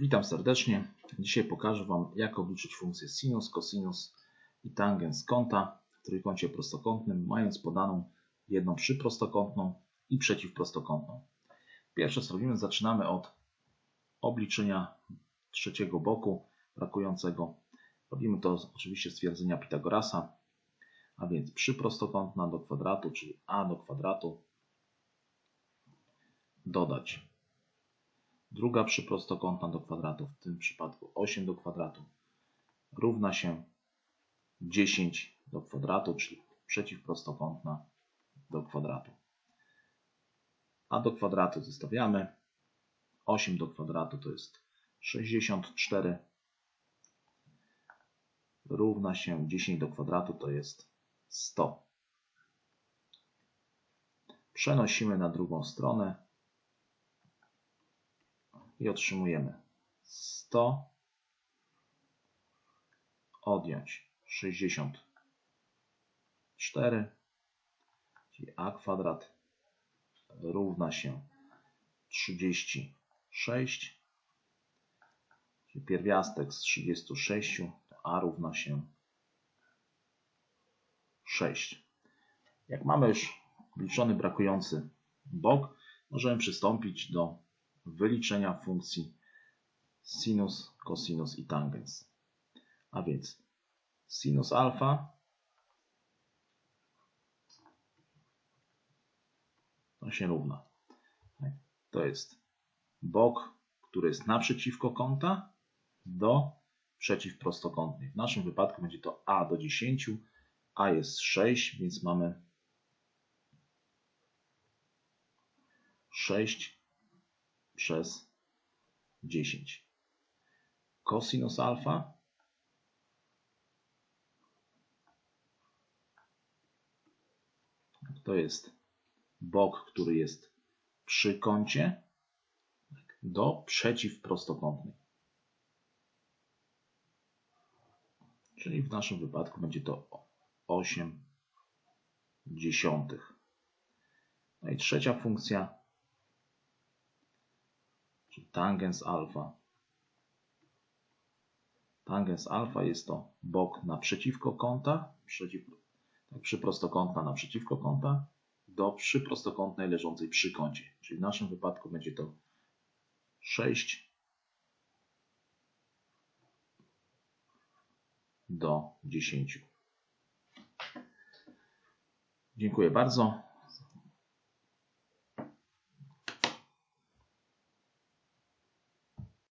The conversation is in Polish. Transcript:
Witam serdecznie. Dzisiaj pokażę Wam, jak obliczyć funkcję sinus, cosinus i tangens kąta w trójkącie prostokątnym, mając podaną jedną przyprostokątną i przeciwprostokątną. Pierwsze co robimy, zaczynamy od obliczenia trzeciego boku brakującego. Robimy to oczywiście stwierdzenia Pitagorasa, a więc przyprostokątna do kwadratu, czyli a do kwadratu dodać druga przyprostokątna do kwadratu, w tym przypadku 8 do kwadratu, równa się 10 do kwadratu, czyli przeciwprostokątna do kwadratu. A do kwadratu zostawiamy. 8 do kwadratu to jest 64 równa się 10 do kwadratu to jest 100. Przenosimy na drugą stronę i otrzymujemy 100 odjąć 64, czyli a kwadrat równa się 36, czyli pierwiastek z 36 to a równa się 6. Jak mamy już obliczony brakujący bok, możemy przystąpić do wyliczenia funkcji sinus, cosinus i tangens. A więc sinus alfa to się równa. To jest bok, który jest naprzeciwko kąta do przeciwprostokątnej. W naszym wypadku będzie to a do 10, a jest 6, więc mamy 6 przez 10. Cosinus alfa to jest bok, który jest przy kącie do przeciwprostokątnej. Czyli w naszym wypadku będzie to 8 dziesiątych. No i trzecia funkcja tangens alfa. Tangens alfa jest to bok naprzeciwko kąta, przeciw, tak, przyprostokątna naprzeciwko kąta, do przyprostokątnej leżącej przy kącie. Czyli w naszym wypadku będzie to 6 do 10. Dziękuję bardzo.